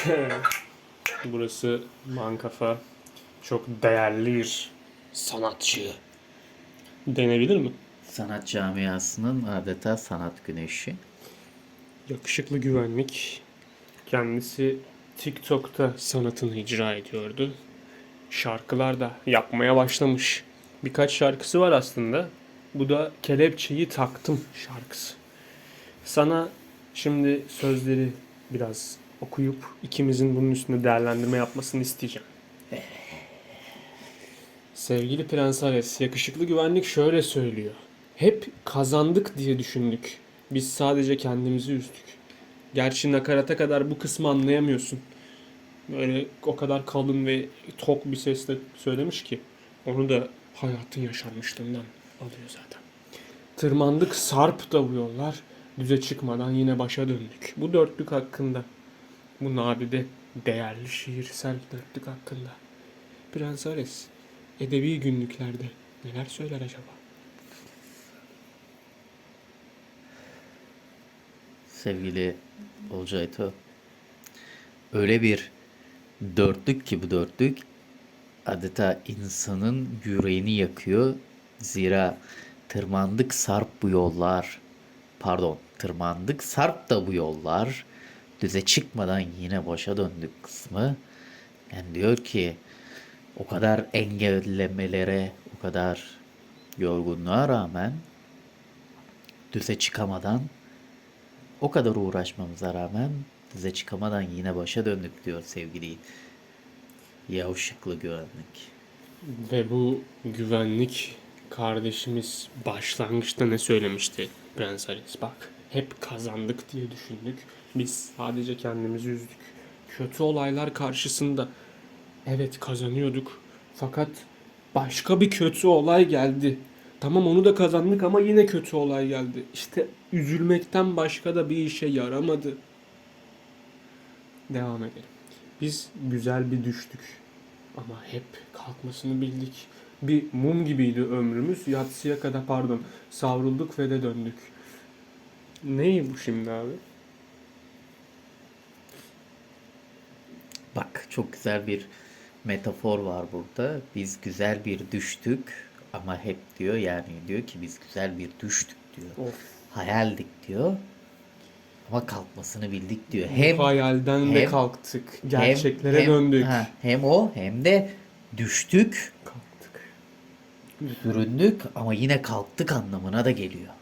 Burası Mankafa. Çok değerli bir sanatçı. Denebilir mi? Sanat camiasının adeta sanat güneşi. Yakışıklı güvenlik. Kendisi TikTok'ta sanatını icra ediyordu. Şarkılar da yapmaya başlamış. Birkaç şarkısı var aslında. Bu da Kelepçeyi Taktım şarkısı. Sana şimdi sözleri biraz okuyup ikimizin bunun üstünde değerlendirme yapmasını isteyeceğim. Sevgili Prens yakışıklı güvenlik şöyle söylüyor. Hep kazandık diye düşündük. Biz sadece kendimizi üzdük. Gerçi nakarata kadar bu kısmı anlayamıyorsun. Böyle o kadar kalın ve tok bir sesle söylemiş ki onu da hayatın yaşanmışlığından alıyor zaten. Tırmandık sarp da bu yollar. Düze çıkmadan yine başa döndük. Bu dörtlük hakkında. Bu nadide değerli şiirsel dörtlük hakkında. Prens Ares edebi günlüklerde neler söyler acaba? Sevgili Olcayto. Öyle bir dörtlük ki bu dörtlük adeta insanın yüreğini yakıyor. Zira tırmandık sarp bu yollar. Pardon, tırmandık sarp da bu yollar. Düze çıkmadan yine başa döndük kısmı. Yani diyor ki o kadar engellemelere, o kadar yorgunluğa rağmen düze çıkamadan o kadar uğraşmamıza rağmen düze çıkamadan yine başa döndük diyor sevgili yavşıklı güvenlik. Ve bu güvenlik kardeşimiz başlangıçta ne söylemişti Prens Ares? Bak hep kazandık diye düşündük. Biz sadece kendimizi üzdük. Kötü olaylar karşısında evet kazanıyorduk. Fakat başka bir kötü olay geldi. Tamam onu da kazandık ama yine kötü olay geldi. İşte üzülmekten başka da bir işe yaramadı. Devam edelim. Biz güzel bir düştük. Ama hep kalkmasını bildik. Bir mum gibiydi ömrümüz. Yatsıya kadar pardon savrulduk ve de döndük. Neyi bu şimdi abi? Bak çok güzel bir metafor var burada. Biz güzel bir düştük ama hep diyor yani diyor ki biz güzel bir düştük diyor. Of. Hayaldik diyor. Ama kalkmasını bildik diyor. Hem, Hem hayalden de hem- kalktık. hem- Gerçeklere hem- döndük. ha, hem o hem de düştük, Kalktık. süründük ama yine kalktık anlamına da geliyor.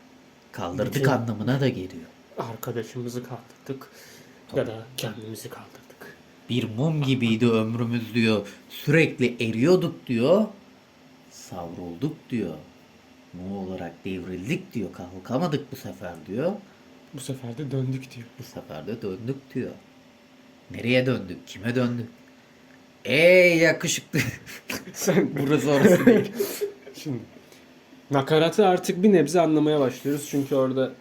Kaldırdık Bütün- anlamına da geliyor. Arkadaşımızı kaldırdık. Ya da kendimizi kaldırdık. Bir mum gibiydi ömrümüz diyor. Sürekli eriyorduk diyor. Savrulduk diyor. Mum olarak devrildik diyor. Kalkamadık bu sefer diyor. Bu sefer de döndük diyor. Bu sefer de döndük diyor. Nereye döndük? Kime döndük? Ey yakışıklı. Sen Burası orası değil. Şimdi nakaratı artık bir nebze anlamaya başlıyoruz. Çünkü orada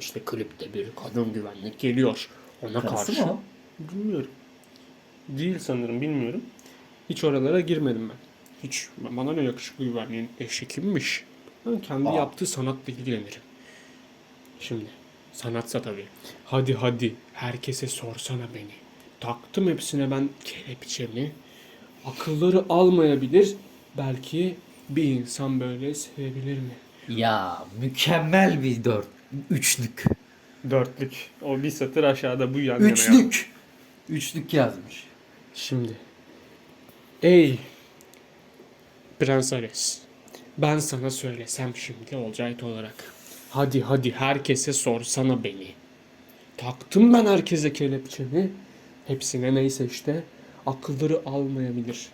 işte klipte bir kadın güvenlik geliyor. Ona Karısı karşı. mı? Bilmiyorum. Değil sanırım bilmiyorum. Hiç oralara girmedim ben. Hiç bana ne yakışıklı güvenliğin eşi kimmiş? Ben kendi Aa. yaptığı sanatla ilgilenirim. Şimdi sanatsa tabii. Hadi hadi herkese sorsana beni. Taktım hepsine ben kelepçemi. Akılları almayabilir. Belki bir insan böyle sevebilir mi? Ya mükemmel bir dört. Üçlük. Dörtlük. O bir satır aşağıda bu yan yana yap- Üçlük. Üçlük yazmış. Şimdi. Ey Prens Ares. Ben sana söylesem şimdi Olcayt olarak. Hadi hadi herkese sorsana beni. Taktım ben herkese kelepçemi. Hepsine neyse işte. Akılları almayabilir.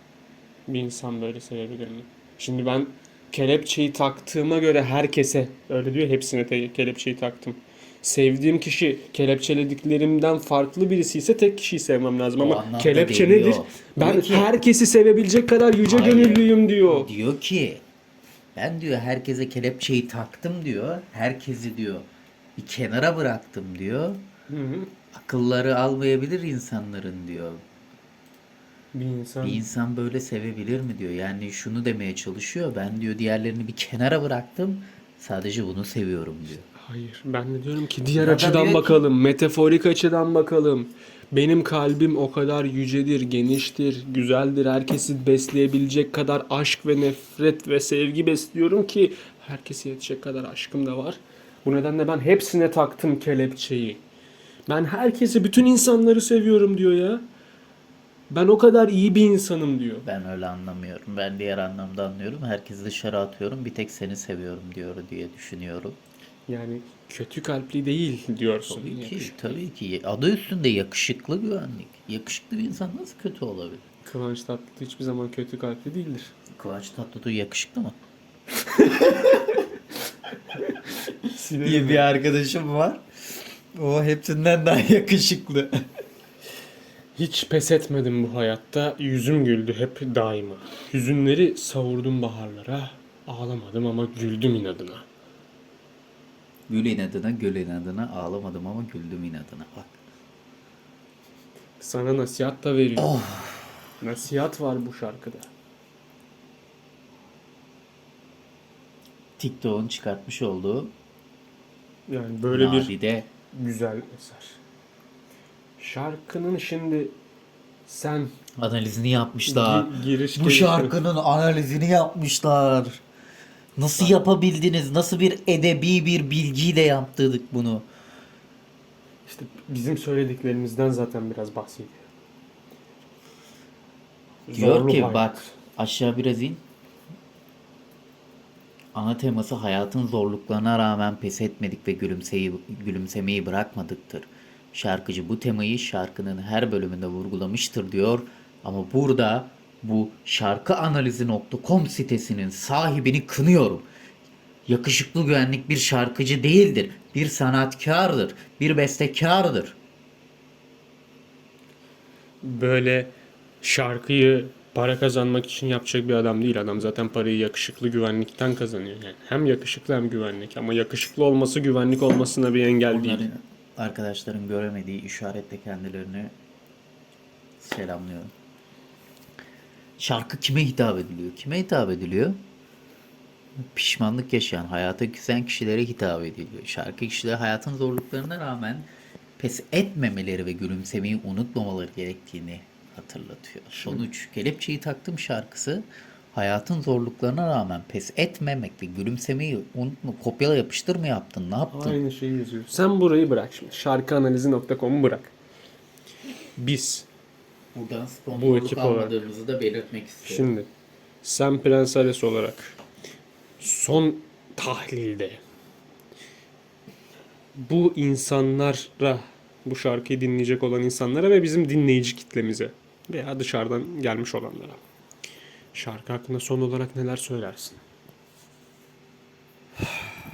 Bir insan böyle sevebilir mi? Şimdi ben kelepçeyi taktığıma göre herkese öyle diyor hepsine te- kelepçeyi taktım. Sevdiğim kişi kelepçelediklerimden farklı birisi ise tek kişiyi sevmem lazım O ama anlamda kelepçe değil nedir? o. Ben Diyor ki- herkesi sevebilecek kadar yüce Hayır. gönüllüyüm diyor. Diyor ki ben diyor herkese kelepçeyi taktım diyor. Herkesi diyor bir kenara bıraktım diyor. Akılları almayabilir insanların diyor. Bir insan Bir insan böyle sevebilir mi diyor. Yani şunu demeye çalışıyor. Ben diyor diğerlerini bir kenara bıraktım. Sadece bunu seviyorum diyor. Hayır. Ben de diyorum ki diğer Ya da açıdan diyor ki- bakalım. Metaforik açıdan bakalım. Benim kalbim o kadar yücedir, geniştir, güzeldir. Herkesi besleyebilecek kadar aşk ve nefret ve sevgi besliyorum ki herkese yetecek kadar aşkım da var. Bu nedenle ben hepsine taktım kelepçeyi. Ben herkesi, bütün insanları seviyorum diyor ya. Ben o kadar iyi bir insanım diyor. Ben öyle anlamıyorum. Ben diğer anlamda anlıyorum. Herkesi dışarı atıyorum. Bir tek seni seviyorum diyor diye düşünüyorum. Yani kötü kalpli değil diyorsun. Tabii ki, Yakışıklı. tabii ki. Adı üstünde yakışıklı güvenlik. Yakışıklı bir insan nasıl kötü olabilir? Kıvanç Tatlıtuğ hiçbir zaman kötü kalpli değildir. Kıvanç Tatlıtuğ yakışıklı mı? Silerim. bir arkadaşım var. O hepsinden daha yakışıklı. Hiç pes etmedim bu hayatta. Yüzüm güldü hep daima. Hüzünleri savurdum baharlara. Ağlamadım ama güldüm inadına. Gül inadına, gül inadına ağlamadım ama güldüm inadına. Bak. Sana nasihat da veriyor. Nasihat var bu şarkıda. TikTok'un çıkartmış olduğu Yani böyle bir nadide güzel eser. Şarkının şimdi sen analizini yapmışlar. gi- giriş Bu şarkının analizini yapmışlar. Nasıl yapabildiniz? Nasıl bir edebi bir bilgiyle yaptırdık bunu? işte bizim söylediklerimizden zaten biraz bahsediyor. Diyor Zorlu ki hayat. bak aşağı biraz in. Ana teması hayatın zorluklarına rağmen pes etmedik ve gülümseyi, gülümsemeyi bırakmadıktır. Şarkıcı bu temayı şarkının her bölümünde vurgulamıştır diyor. Ama burada bu şarkıanalizi.com sitesinin sahibini kınıyorum. Yakışıklı güvenlik bir şarkıcı değildir. Bir sanatkardır. Bir bestekardır. böyle şarkıyı para kazanmak için yapacak bir adam değil. Adam zaten parayı yakışıklı güvenlikten kazanıyor. Yani hem yakışıklı hem güvenlik. Ama yakışıklı olması güvenlik olmasına bir engel değil. Arkadaşların göremediği işaretle kendilerini selamlıyorum. Şarkı kime hitap ediliyor? Kime hitap ediliyor? Pişmanlık yaşayan, hayata küsen kişilere hitap ediliyor. Şarkı kişilere hayatın zorluklarına rağmen pes etmemeleri ve gülümsemeyi unutmamaları gerektiğini hatırlatıyor. Sonuç Kelepçeyi Taktım şarkısı hayatın zorluklarına rağmen pes etmemek ve gülümsemeyi unutma, kopyala yapıştır mı yaptın? Ne yaptın? Aynı şeyi yazıyor. Sen burayı bırak şimdi. Şarkıanalizi.com'u bırak. Biz Buradan Bu sponsorluk ekip olarak. almadığımızı da belirtmek istiyorum. Şimdi sen Prens Ares olarak son tahlilde bu insanlara bu şarkıyı dinleyecek olan insanlara ve bizim dinleyici kitlemize veya dışarıdan gelmiş olanlara şarkı hakkında son olarak neler söylersin?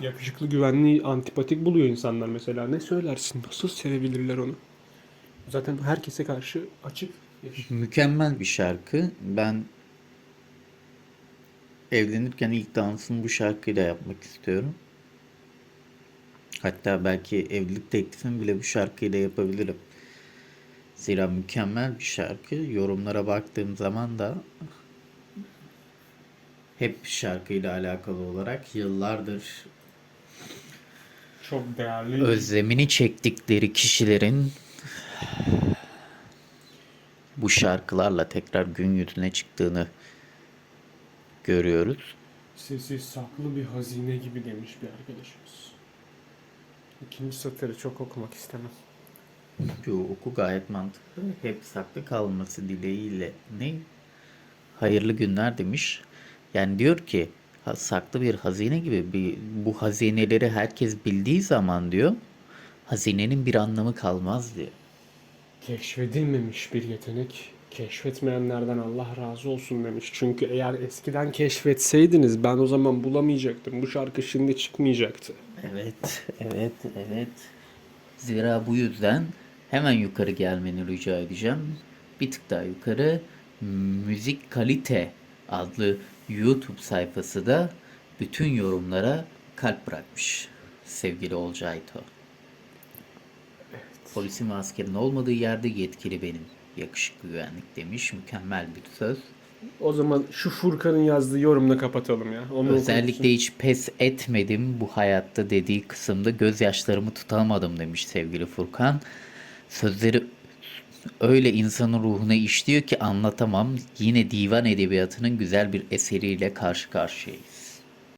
Yakışıklı güvenliği antipatik buluyor insanlar mesela. Ne söylersin? Nasıl sevebilirler onu? Zaten herkese karşı açık. Mükemmel bir şarkı. Ben evlenirken ilk dansını bu şarkıyla yapmak istiyorum. Hatta belki evlilik teklifimi bile bu şarkıyla yapabilirim. Zira mükemmel bir şarkı. Yorumlara baktığım zaman da hep şarkıyla alakalı olarak yıllardır Çok değerli. özlemini çektikleri kişilerin bu şarkılarla tekrar gün yüzüne çıktığını görüyoruz. Sesi saklı bir hazine gibi demiş bir arkadaşımız. İkinci satırı çok okumak istemem. Yo, oku gayet mantıklı. Hep saklı kalması dileğiyle ne? Hayırlı günler demiş. Yani diyor ki saklı bir hazine gibi bir bu hazineleri herkes bildiği zaman diyor hazinenin bir anlamı kalmaz diyor. Keşfedilmemiş bir yetenek keşfetmeyenlerden Allah razı olsun demiş. Çünkü eğer eskiden keşfetseydiniz ben o zaman bulamayacaktım. Bu şarkı şimdi çıkmayacaktı. Evet, evet, evet. Zira bu yüzden hemen yukarı gelmeni rica edeceğim. Bir tık daha yukarı Müzik Kalite adlı YouTube sayfası da bütün yorumlara kalp bırakmış sevgili Olcayto. Polisin ve askerin olmadığı yerde yetkili benim. Yakışıklı güvenlik demiş. Mükemmel bir söz. O zaman şu Furkan'ın yazdığı yorumla kapatalım ya. Onu Özellikle hiç pes etmedim bu hayatta dediği kısımda gözyaşlarımı tutamadım demiş sevgili Furkan. Sözleri öyle insanın ruhuna işliyor ki anlatamam. Yine divan edebiyatının güzel bir eseriyle karşı karşıyayız.